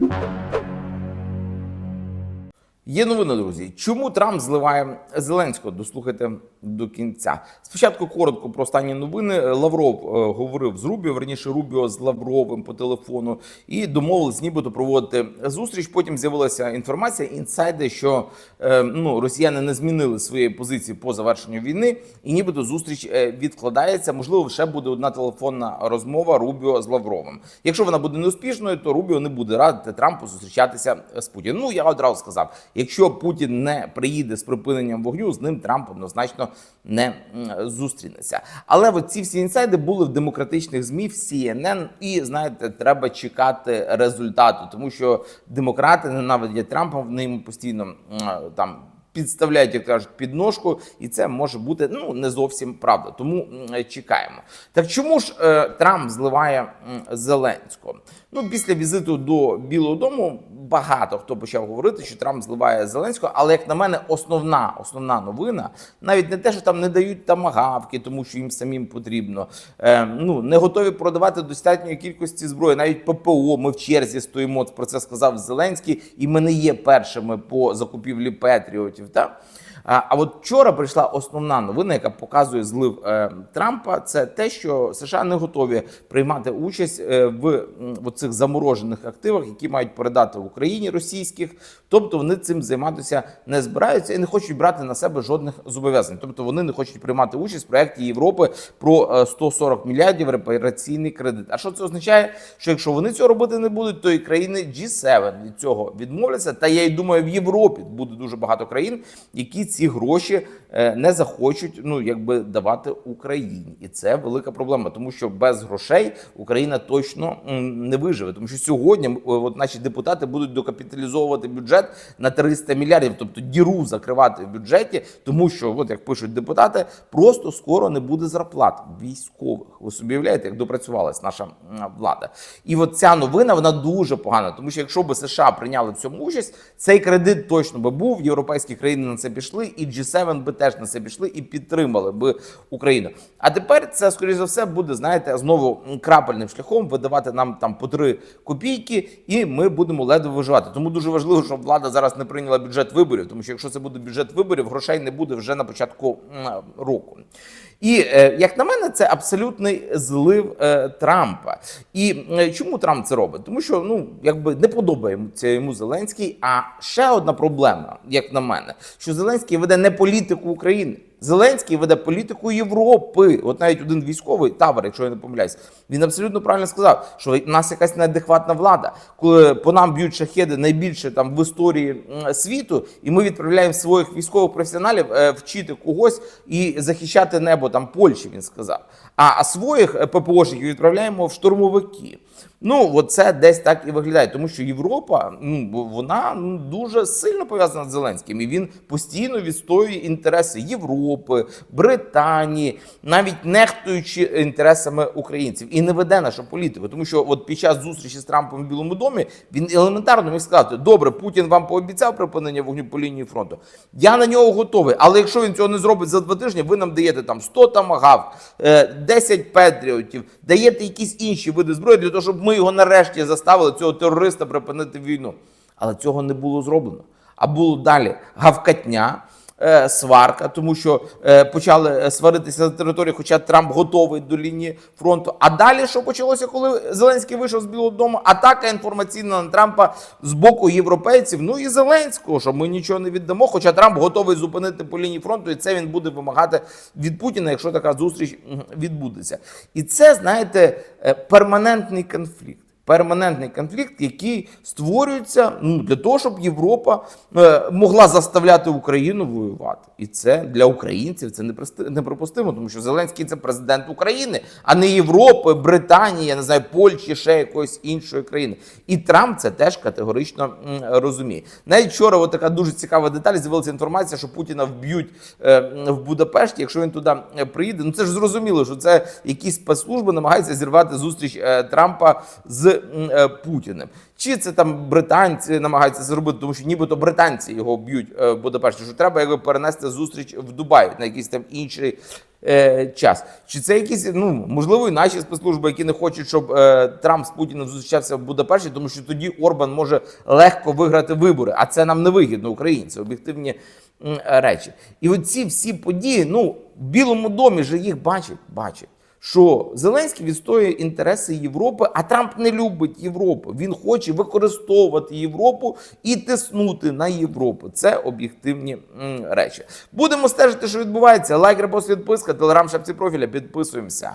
Música Є новина, друзі. Чому Трамп зливає Зеленського? Дослухайте до кінця. Спочатку коротко про останні новини. Лавров е, говорив з Рубіо, верніше Рубіо з Лавровим по телефону, і домовились нібито проводити зустріч. Потім з'явилася інформація, інсайди, що е, ну росіяни не змінили своєї позиції по завершенню війни, і нібито зустріч е, відкладається. Можливо, ще буде одна телефонна розмова Рубіо з Лавровим. Якщо вона буде неуспішною, то Рубіо не буде радити Трампу зустрічатися з Путіним. Ну я одразу сказав: якщо Путін не приїде з припиненням вогню, з ним Трамп однозначно не зустрінеться. Але от ці всі інсайди були в демократичних змі в CNN, і знаєте, треба чекати результату, тому що демократи ненавидять Трампа, вони йому постійно там. Підставляють, як кажуть, підножку, і це може бути ну не зовсім правда. Тому чекаємо. Так чому ж е, Трамп зливає Зеленського? Ну після візиту до Білого Дому багато хто почав говорити, що Трамп зливає Зеленського. Але як на мене, основна основна новина навіть не те, що там не дають тамагавки, тому що їм самим потрібно. Е, ну не готові продавати достатньої кількості зброї. Навіть ППО. Ми в черзі стоїмо. Про це сказав Зеленський, і ми не є першими по закупівлі Петріотів. Та а от вчора прийшла основна новина, яка показує злив е, Трампа. Це те, що США не готові приймати участь е, в цих заморожених активах, які мають передати в Україні російських. Тобто вони цим займатися не збираються і не хочуть брати на себе жодних зобов'язань. Тобто вони не хочуть приймати участь в проєкті Європи про е, 140 мільярдів репараційний кредит. А що це означає? Що якщо вони цього робити не будуть, то і країни G7 від цього відмовляться. Та я й думаю, в Європі буде дуже багато країн, які ці гроші е, не захочуть ну якби давати Україні, і це велика проблема, тому що без грошей Україна точно не виживе. Тому що сьогодні от наші депутати будуть докапіталізовувати бюджет на 300 мільярдів, тобто діру закривати в бюджеті, тому що, от як пишуть депутати, просто скоро не буде зарплат військових. Ви собі уявляєте, як допрацювалась наша влада. І от ця новина вона дуже погана, тому що якщо би США прийняли в цьому участь, цей кредит точно би був. Європейські країни на це пішли, і G7 би теж на це пішли і підтримали би Україну. А тепер це скоріш за все буде, знаєте, знову крапельним шляхом видавати нам там по 3 копійки, і ми будемо ледве виживати. Тому дуже важливо, щоб влада зараз не прийняла бюджет виборів, тому що якщо це буде бюджет виборів, грошей не буде вже на початку року. І е, як на мене, це абсолютний злив е, Трампа. І е, чому Трамп це робить? Тому що ну якби не подобається йому Зеленський. А ще одна проблема, як на мене, що Зеленський веде не політику України. Зеленський веде політику Європи. От навіть один військовий табор, якщо я не помиляюсь, він абсолютно правильно сказав, що в нас якась неадекватна влада, коли по нам б'ють шахеди найбільше там в історії світу, і ми відправляємо своїх військових професіоналів е, вчити когось і захищати небо там Польщі. Він сказав. А, своїх е, ППОшників відправляємо в штурмовики. Ну, от це десь так і виглядає, тому що Європа ну вона ну, дуже сильно пов'язана з Зеленським, і він постійно відстоює інтереси Європи, Британії, навіть нехтуючи інтересами українців, і не веде нашу політику. Тому що от під час зустрічі з Трампом в Білому домі він елементарно міг сказати: добре, Путін вам пообіцяв припинення вогню по лінії фронту. Я на нього готовий, але якщо він цього не зробить за два тижні, ви нам даєте там 100 тамагав, е, 10 петріотів, даєте якісь інші види зброї для того, щоб ми його нарешті заставили цього терориста припинити війну. Але цього не було зроблено. А було далі гавкатня. Е, Сварка, тому що е, почали е, сваритися за територію, хоча Трамп готовий до лінії фронту. А далі що почалося, коли Зеленський вийшов з Білого Дому? Атака інформаційна на Трампа з боку європейців. Ну і Зеленського, що ми нічого не віддамо. Хоча Трамп готовий зупинити по лінії фронту, і це він буде вимагати від Путіна, якщо така зустріч відбудеться. І це, знаєте, перманентний конфлікт перманентний конфлікт, який створюється ну, для того, щоб Європа е, могла заставляти Україну воювати. І це для українців це неприпустимо, тому що Зеленський це президент України, а не Європи, Британії, я не знаю, Польщі, ще якоїсь іншої країни. І Трамп це теж категорично розуміє. Навіть вчора от така дуже цікава деталь з'явилася інформація, що Путіна вб'ють е, в Будапешті, якщо він туди е, приїде. Ну це ж зрозуміло, що це якісь спецслужби намагаються зірвати зустріч Трампа з е, Путіним. Чи це там британці намагаються зробити, тому що нібито британці його б'ють е, в Будапешті, що треба якби перенести зустріч в Дубаї на якийсь там інший е, час. Чи це якісь, ну можливо, і наші спецслужби, які не хочуть, щоб е, Трамп з Путіним зустрічався в Будапешті, тому що тоді Орбан може легко виграти вибори, а це нам не вигідно, українці, об'єктивні речі. І оці всі події, ну в Білому домі же їх бачать, бачать. Що Зеленський відстоює інтереси Європи, а Трамп не любить Європу. Він хоче використовувати Європу і тиснути на Європу. Це об'єктивні речі. Будемо стежити, що відбувається. Лайк, репост, відписка, телеграм, шапці профіля. Підписуємося.